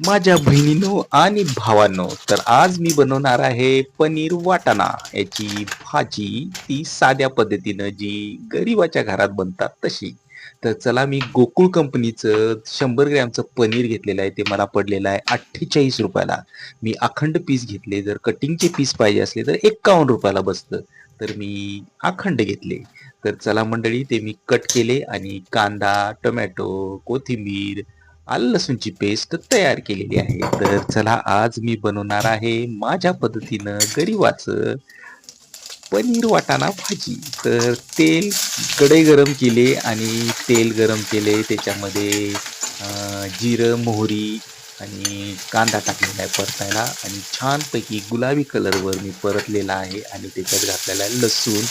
माझ्या बहिणीनो आणि भावांनो तर आज मी बनवणार आहे पनीर वाटाणा. याची भाजी ती साध्या पद्धतीनं जी गरिबाच्या घरात बनतात तशी. तर चला मी गोकुळ कंपनीचं शंभर ग्रॅमचं पनीर घेतलेलं आहे ते मला पडलेलं आहे अठ्ठेचाळीस रुपयाला. मी अखंड पीस घेतले जर कटिंगचे पीस पाहिजे असले तर एक्कावन्न रुपयाला बसतं. तर मी अखंड घेतले. तर चला मंडळी ते मी कट केले आणि कांदा टोमॅटो कोथिंबीर आलं लसूणची पेस्ट तयार केलेली आहे. तर चला आज मी बनवणार आहे माझ्या पद्धतीनं गरिवाचं पनीर वाटाणा भाजी. तर तेल कढई गरम केले आणि तेल गरम केले. त्याच्यामध्ये जिरं मोहरी आणि कांदा टाकलेला आहे परतायला. आणि छानपैकी गुलाबी कलरवर मी परतलेला आहे. आणि त्याच्यात घातलेला आहे लसूण.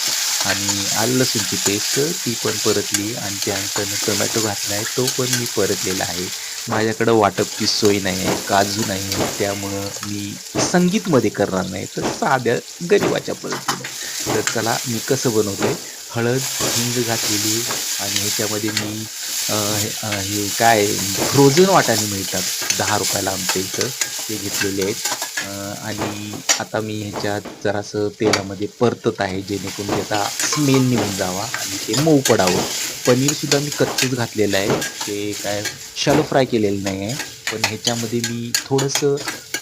आणि आलं लसूणची पेस्ट ती पण परतली आणि त्यानंतर टोमॅटो घातला आहे. तो पण मी परतलेला आहे. माझ्याकडं वाटपची सोय नाही आहे काजू नाही आहे. त्यामुळं मी संगीतमध्ये करणार नाही तर साध्या गरिबाच्या पद्धतीने. तर चला मी कसं बनवतो आहे हळद हिंग घातलेली आणि ह्याच्यामध्ये मी हे हे काय फ्रोझन वाटाणे मिळतात. दहा रुपयाला आमच्या इथं ते घेतलेले आहेत. आणि आता मी ह्याच्यात जरासं तेलामध्ये परतत आहे जेणेकरून त्याचा स्मेल निघून जावा आणि ते मऊ पडावं. पनीरसुद्धा मी कच्चंच घातलेलं आहे. ते काय शॅलो फ्राय केलेलं नाही आहे. पण ह्याच्यामध्ये मी थोडंसं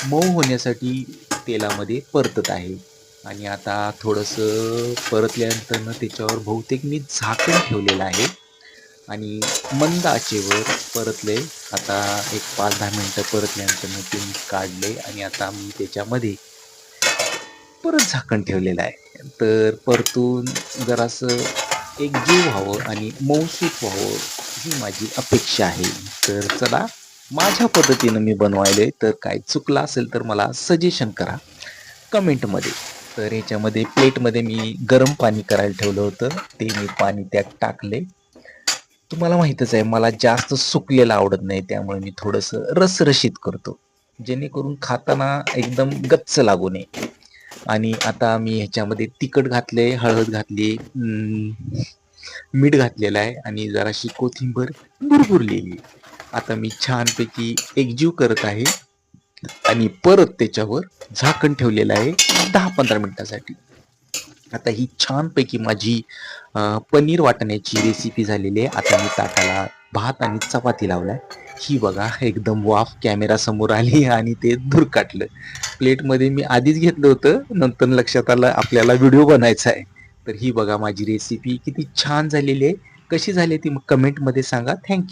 मऊ होण्यासाठी तेलामध्ये परतत आहे. आणि आता थोडंसं परतल्यानंतर त्याच्यावर बहुतेक मी झाकण ठेवलेलं आहे. आणि मंद आचेवर परतले. आता एक पाच दहा मिनटं परतल्यानंतर ते मी काढले आणि आता मी त्याच्यामध्ये परत झाकण ठेवलेलं आहे. तर परतून जरासं एक जीव व्हावं आणि मौसूत व्हावं ही माझी अपेक्षा आहे. तर चला माझ्या पद्धतीनं मी बनवायले. तर काय चुकलं असेल तर मला सजेशन करा कमेंटमध्ये. तर ह्याच्यामध्ये प्लेटमध्ये मी गरम पाणी करायला ठेवलं होतं. ते मी पाणी त्यात टाकले. तुम्हाला माहीतच आहे मला जास्त सुकलेलं आवडत नाही त्यामुळे मी थोडंसं रसरशीत करतो. जेणेकरून खाताना एकदम गच्च लागू नये. आणि आता मी ह्याच्यामध्ये तिखट घातले हळद घातली मीठ घातलेलं आहे आणि जराशी कोथिंबीर भुरभुरलेली आता मी छानपैकी एकजीव करत आहे आणि परत त्याच्यावर झाकण ठेवलेलं आहे दहा पंधरा मिनिटासाठी. आता ही छानपैकी माझी पनीर वाटण्याची रेसिपी झालेली आहे. आता मी ताटाला भात आणि चपाती लावलाय. ही बघा एकदम वाफ कॅमेरा समोर आली आणि ते दूर काटलं प्लेटमध्ये मी आधीच घेतलं होतं नंतर लक्षात आलं आपल्याला व्हिडिओ बनायचा आहे. तर ही बघा माझी रेसिपी किती छान झालेली आहे. कशी झाली ती मग कमेंटमध्ये सांगा. थँक्यू